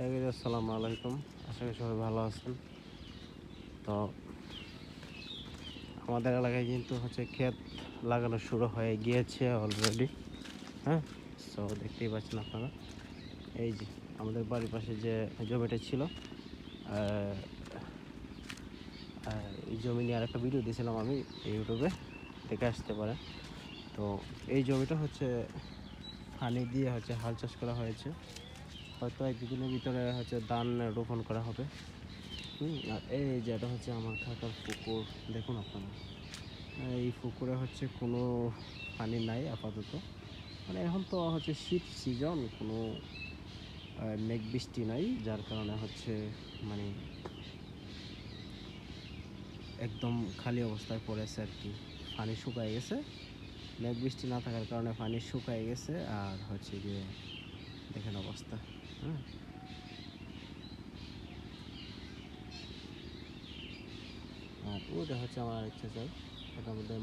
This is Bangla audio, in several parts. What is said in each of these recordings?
হ্যাঁ আসসালামু আলাইকুম। আশা করি সবাই ভালো আছেন। তো আমাদের এলাকায় কিন্তু হচ্ছে ক্ষেত লাগানো শুরু হয়ে গিয়েছে অলরেডি হ্যাঁ সো দেখতেই পাচ্ছেন আপনারা। এই যে আমাদের বাড়ির পাশে যে জমিটা ছিল এই জমি নিয়ে আরেকটা ভিডিও দিয়েছিলাম আমি ইউটিউবে, দেখে আসতে পারে তো এই জমিটা হচ্ছে পানি দিয়ে হচ্ছে হাল চাষ করা হয়েছে। হয়তো এক দুদিনের ভিতরে হচ্ছে ধান রোপণ করা হবে। আর এই যেটা হচ্ছে আমার খাতার পুকুর, দেখুন আপনারা। এই পুকুরে হচ্ছে কোনো পানি নাই আপাতত। মানে এখন তো হচ্ছে শীত সিজন কোনো মেঘ বৃষ্টি নাই, যার কারণে হচ্ছে মানে একদম খালি অবস্থায় পড়েছে আর কি। পানি শুকায় গেছে। মেঘ বৃষ্টি না থাকার কারণে পানি শুকায় গেছে, আর হচ্ছে গিয়ে দেখেন অবস্থা হ্যাঁ? আর ওটা হচ্ছে আমার ইচ্ছা চাই এটার মধ্যে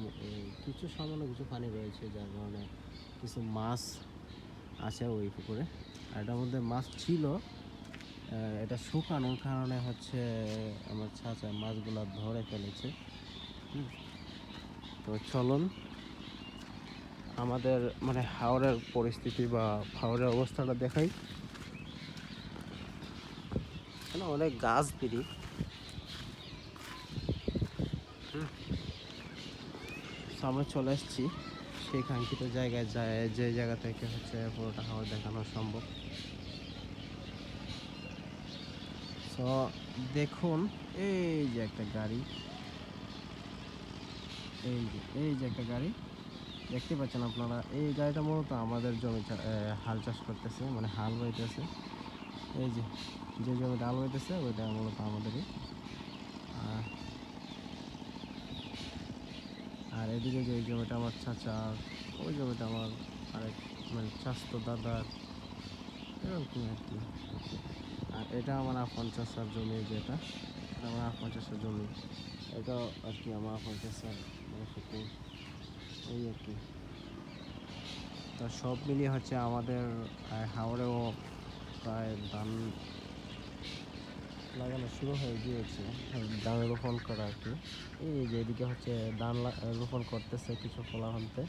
কিছু সামান্য কিছু পানি রয়েছে, যার কারণে কিছু মাছ আছে ওই পুকুরে। আর এটার মধ্যে মাছ ছিল এটা শুকানোর কারণে হচ্ছে আমার চাচা মাছগুলো ধরে ফেলেছে। তো চলুন আমাদের মানে হাওড়ের পরিস্থিতি বা হাওড়ের অবস্থাটা দেখাই। এখানে অনেক গাছ দিদি আমরা চলে এসেছি। সেই কাঙ্ক্ষিত জায়গায় যায়, যে জায়গা থেকে হচ্ছে পুরোটা হাওড় দেখানো সম্ভব। তো দেখুন, এই যে একটা গাড়ি। এই যে এই যে একটা গাড়ি। দেখতে পাচ্ছেন আপনারা, এই গাড়িটা মূলত আমাদের জমি হাল চাষ করতেছে মানে হাল বইতেছে। এই যে যে জমিটা হাল বইতেছে, ওইটা মূলত আমাদেরই। আর এদিকে যে জমিটা আমার চাচার ওই জমিটা আমার আরেক মানে চাস্তো দাদার এরকম আর কি। আর এটা আমার আপন চাষার জমি, যেটা, এটা আমার আপন চাষার জমি। এটাও আর কি আমার আপন চাষার এই আর কি। তো সব মিলিয়ে হচ্ছে আমাদের হাওড়েও প্রায় ধান লাগানো শুরু হয়ে গিয়েছে। ধান রোপণ করা আর কি। এই যে এদিকে হচ্ছে ধান রোপণ করতেছে কিছু ফলাফলতে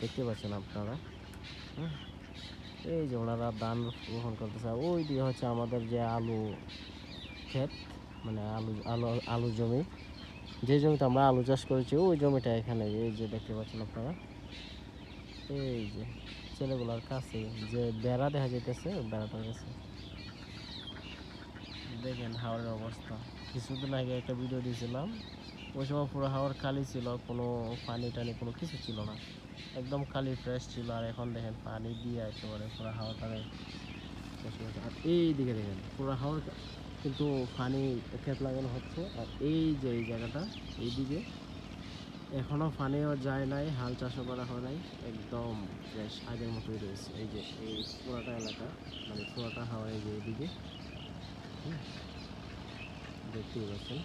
দেখতে পাচ্ছেন আপনারা? হ্যাঁ। এই যে ওনারা ধান রোপণ করতেছে। ওই দিকে হচ্ছে আমাদের যে আলু ক্ষেত মানে আলু আলু আলু জমি যে জমিতে আমরা আলু চাষ করেছি, ওই জমিটা এখানে, এই যে দেখতে পাচ্ছেন আপনারা, এই যে ছেলেগুলার কাছে যে বেড়া দেখা যাইতেছে, ওই বেড়াটার কাছে। দেখেন হাওড়ের অবস্থা। কিছুদিন আগে একটা ভিডিও দিয়েছিলাম, ওই সময় পুরো হাওড় খালি ছিল, কোনো পানি টানি কোনো কিছু ছিল না। একদম খালি ফ্রেশ ছিল, আর এখন দেখেন পানি দিয়ে একেবারে পুরো আর এই দিকে দেখেন, পুরো হাওড় কিন্তু পানি ক্ষেত লাগানো হচ্ছে। আর এই যে এই জায়গাটা এইদিকে এখনও পানিও যায় নাই, হাল চাষও করা হয় নাই, একদম ফ্রেশ আগের মতোই রয়েছে। এই যে এই পুরাটা এলাকা মানে পুরাটা হাওয়া এই যে এইদিকে দেখতেই পাচ্ছেন।